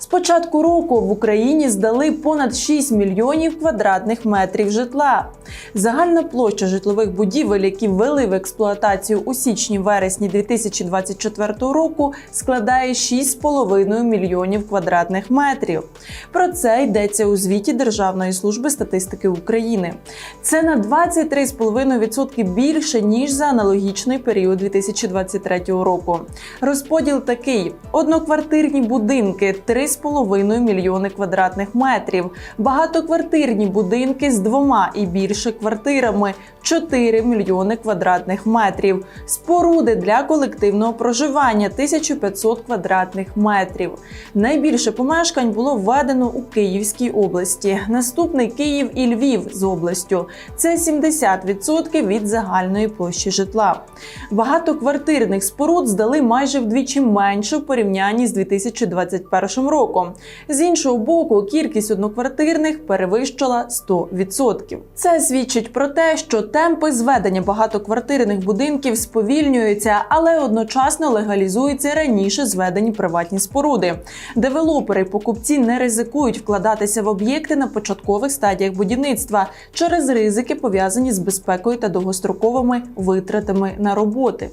З початку року в Україні здали понад 6 мільйонів квадратних метрів житла. Загальна площа житлових будівель, які ввели в експлуатацію у січні-вересні 2024 року, складає 6,5 мільйонів квадратних метрів. Про це йдеться у звіті Державної служби статистики України. Це на 23,5% більше ніж за аналогічний період 2023 року. Розподіл такий: одноквартирні будинки 3,5 мільйони квадратних метрів, багатоквартирні будинки з двома і більше квартирами 4 мільйони квадратних метрів, споруди для колективного проживання 1500 квадратних метрів. Найбільше помешкань було введено у Київській області. Наступний Київ і Львів з областю. Це 70% від загальної площі житла. Багатоквартирних споруд здали майже вдвічі менше в порівнянні з 2021 роком. З іншого боку, кількість одноквартирних перевищила 100%. Це свідчить про те, що темпи зведення багатоквартирних будинків сповільнюються, але одночасно легалізуються раніше зведені приватні споруди. Девелопери покупці не ризикують вкладатися в об'єкти на початкових стадіях будівництва через ризики, пов'язані з безпекою та довгостроковими витратами на роботи.